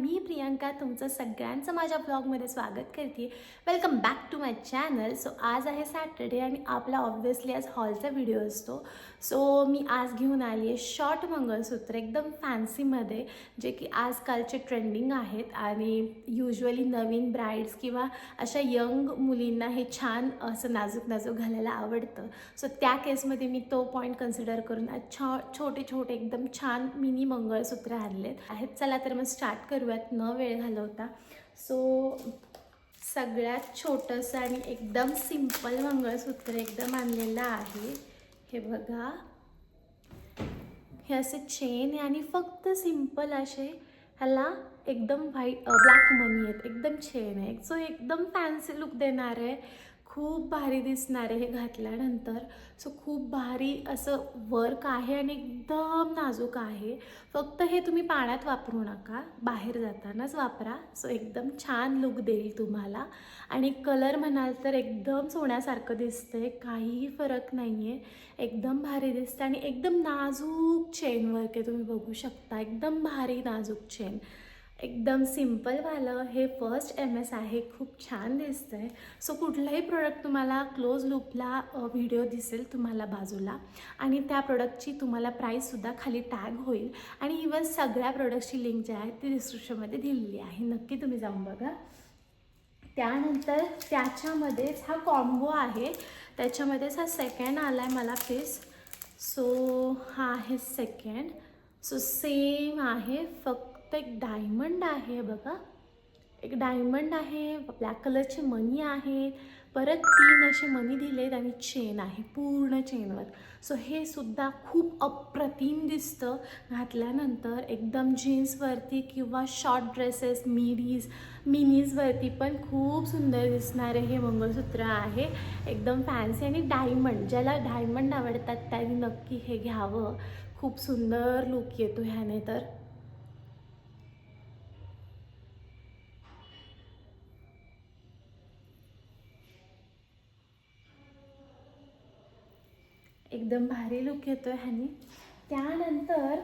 मी प्रियांका तुमचं सगळ्यांचं माझ्या ब्लॉगमध्ये स्वागत करते. Welcome back to my channel so आज आहे सॅटर्डे आणि आपला ऑब्व्हियसली आज हॉलचा व्हिडिओ असतो. सो मी आज घेऊन आली आहे शॉर्ट मंगळसूत्र एकदम फॅन्सीमध्ये जे की आजकालचे ट्रेंडिंग आहेत. आणि युजली नवीन ब्राईड्स किंवा अशा यंग मुलींना हे छान असं नाजूक नाजूक घालायला आवडतं. सो त्या केसमध्ये मी तो पॉईंट कन्सिडर करून आज छो छोटे छोटे एकदम छान मिनी मंगळसूत्र आणलेत. आहेत. चला तर मग स्टार्ट करूयात न वेळ घालवता. सो सगळ्यात छोटंसं आणि एकदम सिंपल मंगळसूत्र एकदम आणलेलं आहे. हे बघा. हे असे चेन आहे आणि फक्त सिंपल असे ह्याला एकदम व्हाईट ब्लॅक मनी आहेत. एकदम चेन आहे. सो एकदम फॅन्सी लुक देणार आहे. खूप भारी दिसणार आहे हे घातल्यानंतर. सो खूप भारी असं वर्क आहे आणि एकदम नाजूक आहे. फक्त हे तुम्ही पाण्यात वापरू नका. बाहेर जातानाच वापरा. सो एकदम छान लुक देईल तुम्हाला. आणि कलर म्हणाल तर एकदम सोन्यासारखं दिसतंय. काहीही फरक नाही आहे एकदम भारी दिसतं आणि एकदम नाजूक चेन वर्क आहे. तुम्ही बघू शकता. एकदम भारी नाजूक चेन एकदम सिम्पलवालं हे फर्स्ट एम एस आहे. खूप छान दिसतं आहे सो कुठलाही प्रोडक्ट तुम्हाला क्लोज लुकला व्हिडिओ दिसेल तुम्हाला बाजूला आणि त्या प्रोडक्टची तुम्हाला प्राईससुद्धा खाली टॅग होईल. आणि इवन सगळ्या प्रोडक्टची लिंक जी आहे ती डिस्क्रिप्शनमध्ये दिलेली आहे. नक्की तुम्ही जाऊन बघा. त्यानंतर त्याच्यामध्येच हा कॉम्बो आहे. त्याच्यामध्येच हा सेकंड आला आहे मला फेस सो हा आहे सेकंड सो सेम आहे. फक्त एक डायमंड आहे बघा. एक डायमंड आहे ब्लॅक कलरचे मनी आहेत परत तीन असे मनी दिलेत आणि चेन आहे पूर्ण चेनवर सो हे सुद्धा खूप अप्रतिम दिसतं. घातल्यानंतर एकदम जीन्सवरती किंवा शॉर्ट ड्रेसेस मिडीज मिनीजवरती पण खूप सुंदर दिसणारे हे मंगळसूत्र आहे. एकदम फॅन्सी आणि डायमंड ज्याला डायमंड आवडतात त्यांनी नक्की हे घ्यावं. खूप सुंदर लुक येतो ह्याने तर. एकदम भारी लुक येतो ह्याने त्यानंतर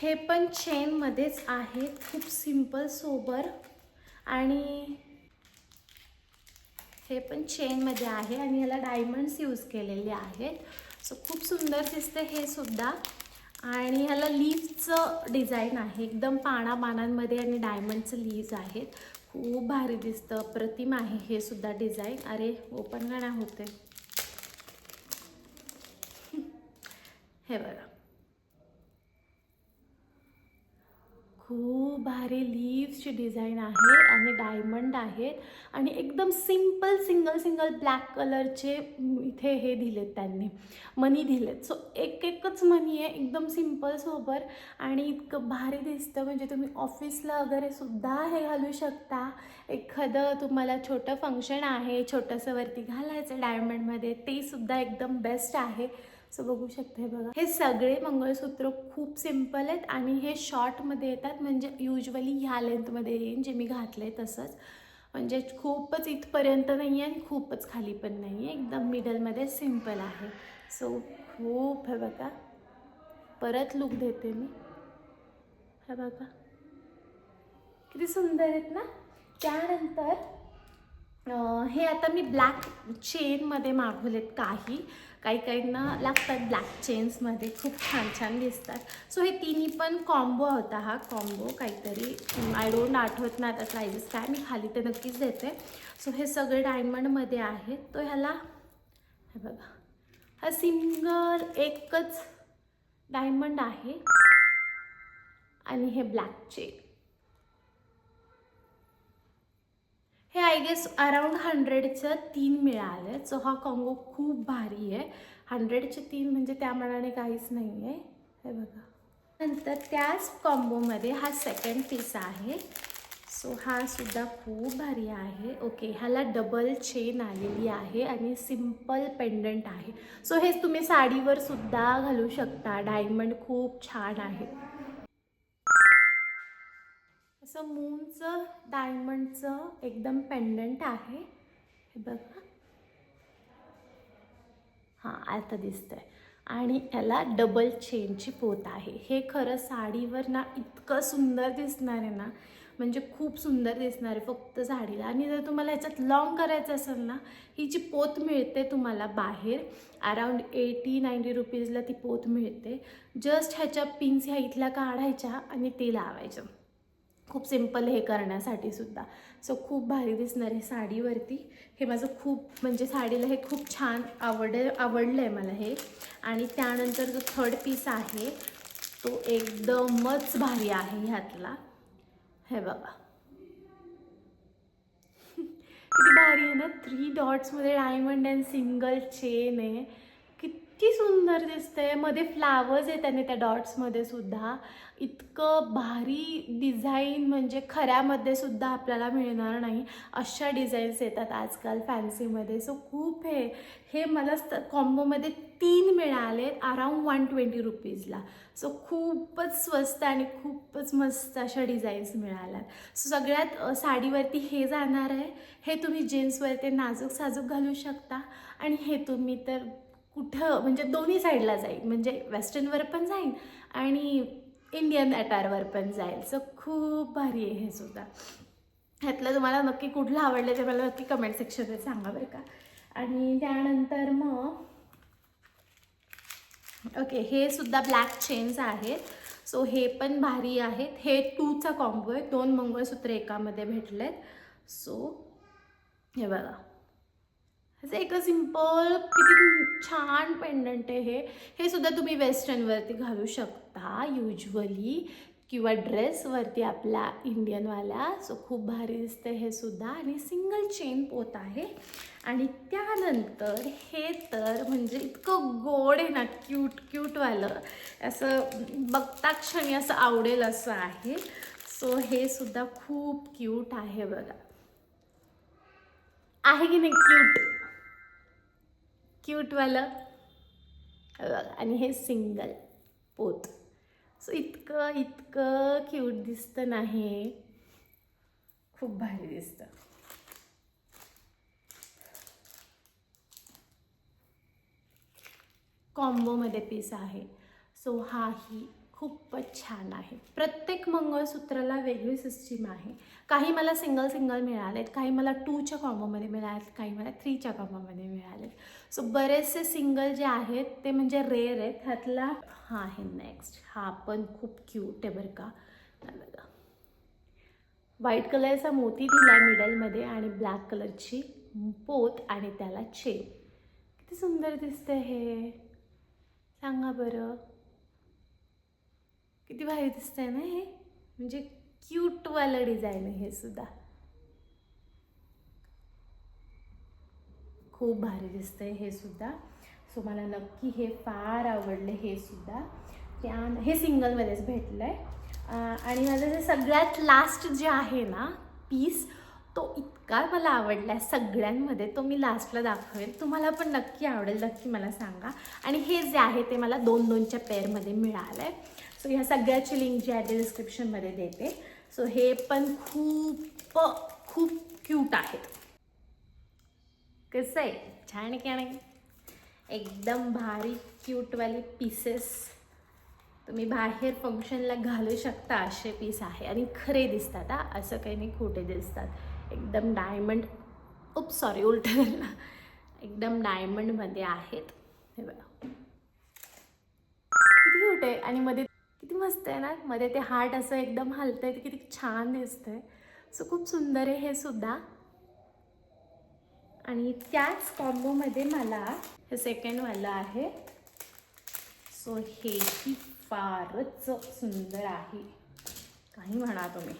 हे पण चेनमध्येच आहे. खूप सिंपल सोबर आणि हे पण चेनमध्ये आहे आणि याला डायमंड्स यूज केलेले आहेत. सो खूप सुंदर दिसते हे सुद्धा. आणि ह्याला लीफचं डिझाईन आहे. एकदम पाना पानांमध्ये आणि डायमंडचं लीव्ज आहेत. खूप भारी दिसतं. प्रतिम आहे. हे सुद्धा डिझाईन अरे ओपन का होते हे बघा. खूप भारी लीव्सची डिझाईन आहे आणि डायमंड आहेत. आणि एकदम सिंपल सिंगल सिंगल ब्लॅक कलरचे इथे हे दिलेत त्यांनी मनी दिलेत. सो एक एकच मनी आहे एकदम सिंपल सोबर आणि इतकं भारी दिसतं म्हणजे तुम्ही ऑफिसला वगैरे सुद्धा हे घालू शकता. एखादं तुम्हाला छोटं फंक्शन आहे छोटंसं वरती घालायचं डायमंडमध्ये ते सुद्धा एकदम बेस्ट आहे. सो बघू शकते बघा. हे सगळे मंगळसूत्र खूप सिंपल आहेत आणि हे शॉर्टमध्ये येतात. म्हणजे युजली ह्या लेंथमध्ये येईन जे मी घातलं आहे तसंच. म्हणजे खूपच इथपर्यंत नाही आहे आणि खूपच खाली पण नाही आहे एकदम मिडलमध्ये सिंपल आहे. सो खूप हे बघा. परत लुक देते मी. हे बघा. किती सुंदर आहेत ना? त्यानंतर हे आता मी ब्लॅक चेनमध्ये मागवलेत काही. काही काहींना लागतात ब्लॅक चेन्समध्ये खूप छान छान दिसतात. सो हे तिन्ही पण कॉम्बो होता हा कॉम्बो काहीतरी आय डोंट आठवत नाही आता प्रायजेस काय. मी खाली ते नक्कीच देते. सो हे सगळे डायमंडमध्ये आहेत. तो ह्याला हे बघा. हा सिंगल एकच डायमंड आहे. आणि हे ब्लॅक चेन हे आय गेस अराउंड हंड्रेडचं तीन मिळाले. सो हा कॉंगो खूप भारी आहे. हंड्रेडचे तीन म्हणजे त्या मनाने काहीच नाही आहे हे बघा. नंतर त्याच कॉम्बोमध्ये हा सेकंड पीस आहे. सो हा सुद्धा खूप भारी आहे. ओके ह्याला डबल चेन आलेली आहे आणि सिंपल पेंडंट आहे. सो हे तुम्ही साडीवर सुद्धा घालू शकता. डायमंड खूप छान आहे. असं मूनचं डायमंडचं एकदम पेंडंट आहे. हे बघा. हां आता दिसतंय. आणि याला डबल चेनची पोत आहे. हे खरं साडीवर ना इतकं सुंदर दिसणार आहे ना. म्हणजे खूप सुंदर दिसणार आहे फक्त साडीला. आणि जर तुम्हाला ह्याच्यात लॉंग करायचं असेल ना ही जी पोत मिळते तुम्हाला बाहेर अराउंड एटी नाईंटी रुपीजला ती पोत मिळते. जस्ट ह्याच्या पिन्स ह्या इथल्या काढायच्या आणि ते लावायचं. खूप सिंपल हे करण्यासाठी सुद्धा. सो खूप भारी दिसणार आहे साडीवरती. हे माझं खूप म्हणजे साडीला हे खूप छान आवड आवडलं आहे मला हे. आणि त्यानंतर जो थर्ड पीस आहे तो एकदमच भारी आहे ह्यातला. हे बघा किती भारी आहे ना? थ्री डॉट्समध्ये डायमंड अँड सिंगल चेन आहे. किती सुंदर दिसते. मध्ये फ्लावर्स आहेत त्याने त्या डॉट्समध्ये सुद्धा. इतकं भारी डिझाईन म्हणजे खऱ्यामध्ये सुद्धा आपल्याला मिळणार नाही. अशा डिझाईन्स येतात आजकाल फॅन्सीमध्ये सो खूप हे हे मला कॉम्बोमध्ये तीन मिळाले अराउंड वन ट्वेंटी रुपीजला सो खूपच स्वस्त आणि खूपच मस्त अशा डिझाईन्स मिळाल्यात. सो सगळ्यात साडीवरती हे जाणार आहे. हे तुम्ही जीन्सवरती नाजूक साजूक घालू शकता. आणि हे तुम्ही तर कुठं म्हणजे दोन्ही साईडला जाईल. म्हणजे वेस्टर्नवर पण जाईल आणि इंडियन अटायरवर पण जाईल. सो खूप भारी आहे हे सुद्धा. ह्यातलं तुम्हाला नक्की कुठलं आवडलं ते मला नक्की कमेंट सेक्शनमध्ये सांगा बरं का. आणि त्यानंतर मग ओके हे सुद्धा ब्लॅक चेन्स आहेत. सो हे पण भारी आहेत. हे टूचा कॉम्बो आहे. दोन मंगळसूत्र एकामध्ये भेटलेत. सो हे बघा. असं एक सिंपल किती छान पेंडंट आहे हे. हे सुद्धा तुम्ही वेस्टर्नवरती घालू शकता युजली किंवा ड्रेसवरती आपल्या इंडियनवाल्या सो खूप भारी दिसते हे सुद्धा. आणि सिंगल चेन पोत आहे. आणि त्यानंतर हे तर म्हणजे इतकं गोड आहे ना क्यूट क्यूटवालं असं बघता क्षणी असं आवडेल असं आहे. सो हे सुद्धा खूप क्यूट आहे बघा. आहे की नाही क्यूट क्यूटवालं. आणि हे सिंगल पोत. सो इतकं इतकं क्यूट दिसतं नाही. खूप भारी दिसतं. कॉम्बोमध्ये पीस आहे. सो हाही खूपच छान आहे. प्रत्येक मंगळसूत्राला वेगळी सिस्टीम आहे. काही मला सिंगल सिंगल मिळालेत काही मला टूच्या कॉम्बोमध्ये मिळालेत काही मला थ्रीच्या कॉम्बोमध्ये मिळालेत. सो बरेचसे सिंगल जे आहेत ते म्हणजे रेअर आहेत. ह्यातला हा आहे नेक्स्ट हा पण खूप क्यूट आहे बरं का. बघा. व्हाईट कलरचा मोती दिला मिडलमध्ये आणि ब्लॅक कलरची पोत आणि त्याला चेन किती सुंदर दिसतं हे. सांगा बरं. किती भारी दिसतंय ना हे. म्हणजे क्यूटवालं डिझाईन आहे हे सुद्धा. खूप भारी दिसतंय हे सुद्धा. सो मला नक्की हे फार आवडलं हे सुद्धा. त्या हे सिंगलमध्येच भेटलं आहे आणि माझं जे सगळ्यात लास्ट जे आहे ना पीस तो इतका मला आवडला आहे सगळ्यांमध्ये. तो मी लास्टला दाखवेल. तुम्हाला पण नक्की आवडेल. नक्की मला सांगा. आणि हे जे आहे ते मला दोन दोनच्या पेअरमध्ये मिळालं आहे सो ह्या सगळ्याची लिंक जी आहे ते डिस्क्रिप्शनमध्ये देते. सो हे पण खूप खूप क्यूट आहेत कसं आहे? छान आहे की नाही? एकदम भारी क्यूटवाले पीसेस तुम्ही बाहेर फंक्शनला घालू शकता असे पीस आहे. आणि खरे दिसतात हा. असं काही नाही खोटे दिसतात. एकदम डायमंड उप सॉरी उलट झालं. एकदम डायमंडमध्ये आहेत. हे बघा. किती खोटे आणि मध्ये किती मस्त आहे ना? मध्ये ते हार्ट असं एकदम हलतं आहे ते किती छान दिसतंय. सो खूप सुंदर आहे हे सुद्धा. आणि त्याच कॉम्बोमध्ये मला हे सेकंडवालं आहे. सो हेही फारच सुंदर आहे. काही म्हणा तुम्ही.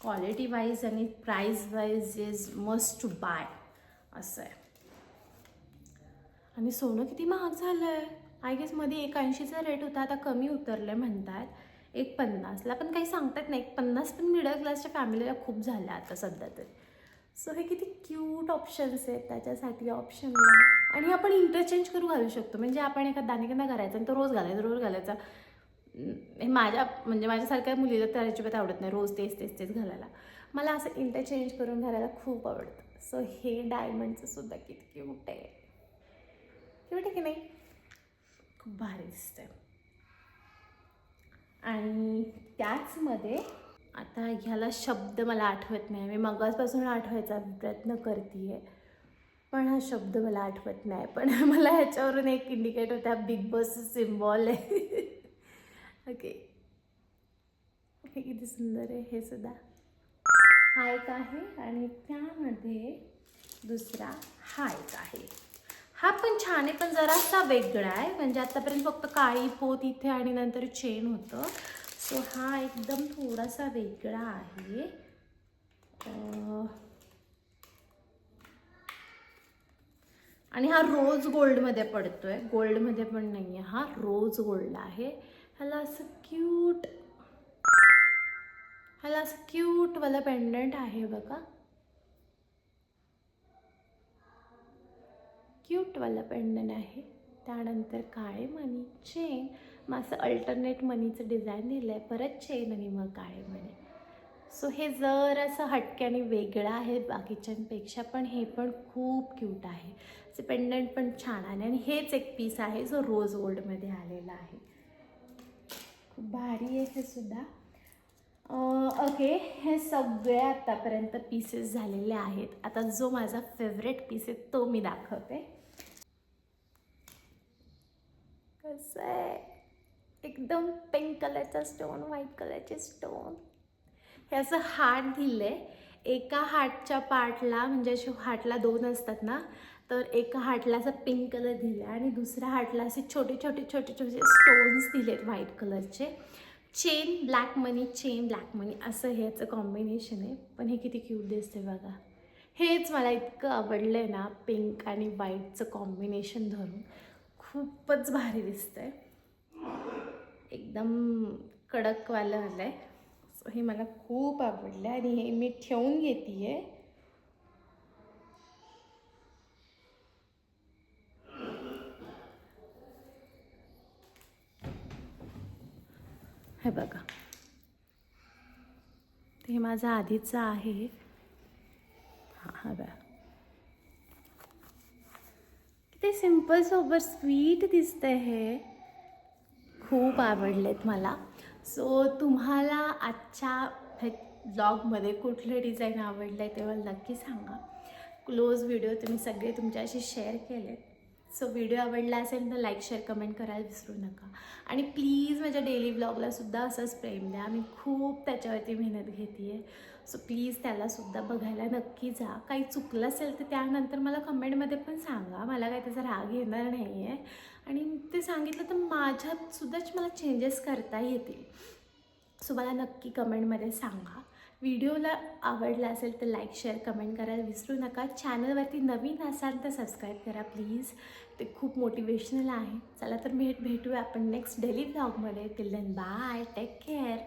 क्वालिटी वाईज आणि price wise is must to buy असं आहे. आणि सोनं किती महाग झालं आहे आय गेस मध्ये एक ऐंशीचा रेट होता आता कमी उतरलं आहे म्हणतात. एक पन्नासला पण काही सांगतात नाही. एक पन्नास पण मिडल क्लासच्या फॅमिलीला खूप झालं आता सध्या तरी. सो हे किती क्यूट ऑप्शन्स आहेत त्याच्यासाठी ऑप्शनला आणि आपण इंटरचेंज करू घालू शकतो. म्हणजे आपण एका दानिकांना करायचा आणि तो रोज घालायचा रोज घालायचा. हे माझ्या म्हणजे माझ्यासारख्या मुलीला तर अजिबात आवडत नाही रोज तेच तेच तेच घालायला. मला असं इंटरचेंज करून घालायला खूप आवडतं. सो हे डायमंडचं सुद्धा किती क्यूट आहे. क्यूट आहे की नाही? खूप भारी दिसतंय. आणि त्याचमध्ये आता ह्याला शब्द मला आठवत नाही. मी मगासपासून आठवायचा प्रयत्न करते पण हा शब्द मला आठवत नाही. पण मला ह्याच्यावरून एक इंडिकेट होता बिग बॉस सिम्बॉल आहे. ओके हे किती सुंदर आहे हे सुद्धा. हा एक आहे आणि त्यामध्ये दुसरा हा एक आहे. हा पण छान आहे पण जरासा वेगळा आहे. म्हणजे आतापर्यंत फक्त काळी पोत इथे आणि नंतर चेन होतं. सो हा एकदम थोडासा वेगळा आहे. आणि हा रोज गोल्डमध्ये पडतो आहे गोल्डमध्ये पण नाही आहे हा रोज गोल्ड आहे. ह्याला असं क्यूट ह्याला असं क्यूटवाला पेंडंट आहे बघा. क्यूटवालं पेंडंट आहे. त्यानंतर काळे मणी चेन मग असं अल्टरनेट मनीचं डिझाईन दिलं आहे परत चेन आणि मग काळे मणी. सो हे जर असं हटक्याने वेगळं आहे बाकीच्यांपेक्षा पण हे पण खूप क्यूट आहे. ते पेंडंट पण छान आहे. आणि हेच एक पीस आहे जो रोज गोल्डमध्ये आलेला आहे. खूप भारी आहे हे सुद्धा. ओके हे सगळे आत्तापर्यंत पीसेस झालेले आहेत. आता जो माझा फेवरेट पीस आहे तो मी दाखवते. कसं आहे? एकदम पिंक कलरचा स्टोन व्हाईट कलरचे स्टोन हे असं हार्ट दिलं आहे एका हार्टच्या पार्टला म्हणजे असे हार्टला दोन असतात ना तर एका हार्टला असं पिंक कलर दिला आहे आणि दुसऱ्या हार्टला असे छोटे छोटे छोटे छोटे स्टोन्स दिलेत व्हाईट कलरचे chain black money chain black money असं ह्याचं कॉम्बिनेशन आहे. पण हे किती क्यूट दिसते बघा. हेच मला इतकं आवडलं आहे ना पिंक आणि व्हाईटचं कॉम्बिनेशन धरून. खूपच भारी दिसतं आहे एकदम कडकवालं आलं आहे सो हे मला खूप आवडलं आणि हे मी ठेवून घेते आहे हे बघा. ते माझं आधीचं आहे. हां हा बघा. किती सिंपल सोबत स्वीट दिसतं हे. खूप आवडलेत मला. सो तुम्हाला आजच्या ब्लॉगमध्ये कुठले डिझाईन आवडलं आहे तेव्हा नक्की सांगा. क्लोज व्हिडिओ तुम्ही सगळे तुमच्याशी शेअर केलेत. सो व्हिडिओ आवडला असेल तर लाईक शेअर कमेंट करायला विसरू नका. आणि प्लीज माझ्या डेली ब्लॉगलासुद्धा असंच प्रेम द्या. मी खूप त्याच्यावरती मेहनत घेते आहे सो प्लीज त्यालासुद्धा बघायला नक्की जा. काही चुकलं असेल तर त्यानंतर मला कमेंटमध्ये पण सांगा. मला काही त्याचा राग येणार नाही आहे आणि ते सांगितलं तर माझ्यातसुद्धाच मला चेंजेस करता येतील. सो मला नक्की कमेंटमध्ये सांगा. व्हिडिओला आवडला असेल तर लाईक शेअर कमेंट करायला विसरू नका. चॅनलवरती नवीन असाल तर सबस्क्राईब करा प्लीज. ते खूप मोटिवेशनल आहे. चला तर भेट भेटूया आपण नेक्स्ट डेली ब्लॉगमध्ये till then bye take care